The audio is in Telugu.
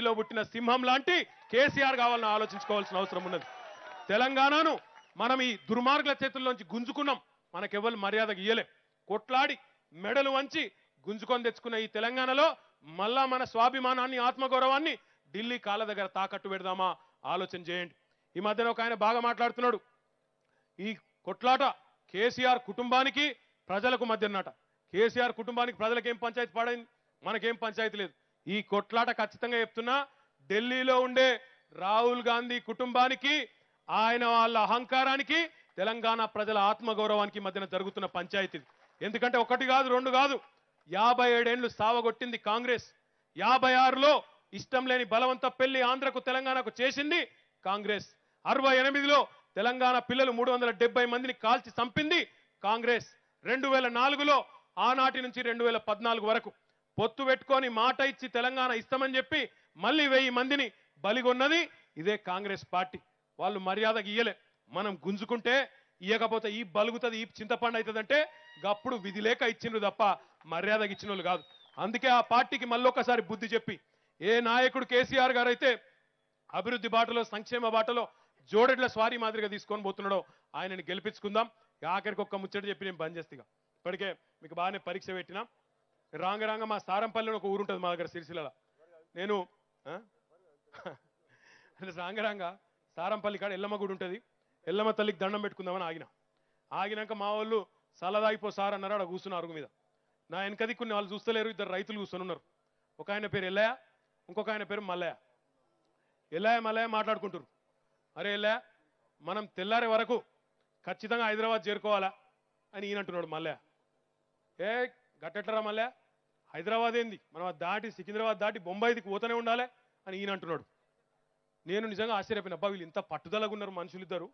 లో పుట్టిన సింహం లాంటి కేసీఆర్ కావాలని ఆలోచించుకోవాల్సిన అవసరం ఉన్నది. తెలంగాణను మనం ఈ దుర్మార్గుల చేతుల్లోంచి గుంజుకున్నాం. మనకెవ్వరు మర్యాద ఇయ్యలే. కొట్లాడి మెడలు వంచి గుంజుకొని తెచ్చుకున్న ఈ తెలంగాణలో మళ్ళా మన స్వాభిమానాన్ని ఆత్మగౌరవాన్ని ఢిల్లీ కాళ్ళ దగ్గర తాకట్టు పెడదామా? ఆలోచన చేయండి. ఈ మధ్యన ఒక ఆయన బాగా మాట్లాడుతున్నాడు. ఈ కొట్లాట కేసీఆర్ కుటుంబానికి ప్రజలకు మధ్యనట కేసీఆర్ కుటుంబానికి ప్రజలకు ఏం పంచాయతీ పడైంది? మనకేం పంచాయతీ లేదు. ఈ కొట్లాట ఖచ్చితంగా చెప్తున్నా. ఢిల్లీలో ఉండే రాహుల్ గాంధీ కుటుంబానికి ఆయన వాళ్ళ అహంకారానికి తెలంగాణ ప్రజల ఆత్మగౌరవానికి మధ్యన జరుగుతున్న పంచాయతీ ఎందుకంటే ఒకటి కాదు రెండు కాదు. యాభై ఏడేళ్ళు సావగొట్టింది కాంగ్రెస్. యాభై ఆరులో ఇష్టం లేని బలవంత పెళ్ళి ఆంధ్రకు తెలంగాణకు చేసింది కాంగ్రెస్. అరవై ఎనిమిదిలో తెలంగాణ పిల్లలు మూడు వందల డెబ్బై మందిని కాల్చి చంపింది కాంగ్రెస్. రెండు వేల నాలుగులో ఆనాటి నుంచి రెండు వేల పద్నాలుగు వరకు పొత్తు పెట్టుకొని మాట ఇచ్చి తెలంగాణ ఇస్తామని చెప్పి మళ్ళీ వెయ్యి మందిని బలిగొన్నది ఇదే కాంగ్రెస్ పార్టీ. వాళ్ళు మర్యాద ఇయ్యలే. మనం గుంజుకుంటే ఇయ్యకపోతే ఈ బలుగుతుంది ఈ చింతపండు అవుతుందంటే గప్పుడు విధి లేక ఇచ్చిండ్రు తప్ప మర్యాదకి ఇచ్చిన వాళ్ళు కాదు. అందుకే ఆ పార్టీకి మళ్ళొక్కసారి బుద్ధి చెప్పి ఏ నాయకుడు కేసీఆర్ గారు అయితే అభివృద్ధి బాటలో సంక్షేమ బాటలో జోడెడ్ల స్వారీ మాదిరిగా తీసుకొని పోతున్నాడో ఆయనని గెలిపించుకుందాం. ఆఖరికి ఒక్క ముచ్చట చెప్పి నేను బంద్ చేస్తా ఇప్పటికే మీకు బాగానే పరీక్ష పెట్టినా. రాంగ రాంగ మా సారంపల్లిలో ఒక ఊరు ఉంటుంది మా దగ్గర సిరిసిల్లలో. నేను ఆ? రాంగ రాంగ సారంపల్లి కాడ ఎల్లమ్మ గుడి ఉంటుంది. ఎల్లమ్మ తల్లికి దండం పెట్టుకుందామని ఆగిన. ఆగినాక మా వాళ్ళు సలదాగిపో సార్ అన్నారు అక్కడ కూర్చున్న అరుగు మీద. నా వెనక దిక్కుని వాళ్ళు చూస్తలేరు ఇద్దరు రైతులు కూర్చొని ఉన్నారు. ఒక ఆయన పేరు ఎల్లయ్య ఇంకొక ఆయన పేరు మల్లయ్య. ఎల్లయ్య మల్లయ్య మాట్లాడుకుంటారు అరే ఎల్లయ్య మనం తెల్లారే వరకు ఖచ్చితంగా హైదరాబాద్ చేరుకోవాలా అని ఈయన అంటున్నాడు మల్లయ్య. ఏ గట్టెట్లరా మల్లయ్య? హైదరాబాద్ ఏంది? మనం అది దాటి సికింద్రాబాద్ దాటి బొంబాయికి పోతూనే ఉండాలి అని ఈయన అంటున్నాడు నేను నిజంగా ఆశ్చర్యపోయిన. అబ్బా వీళ్ళు ఇంత పట్టుదలగా ఉన్నారు మనుషులు ఇద్దరు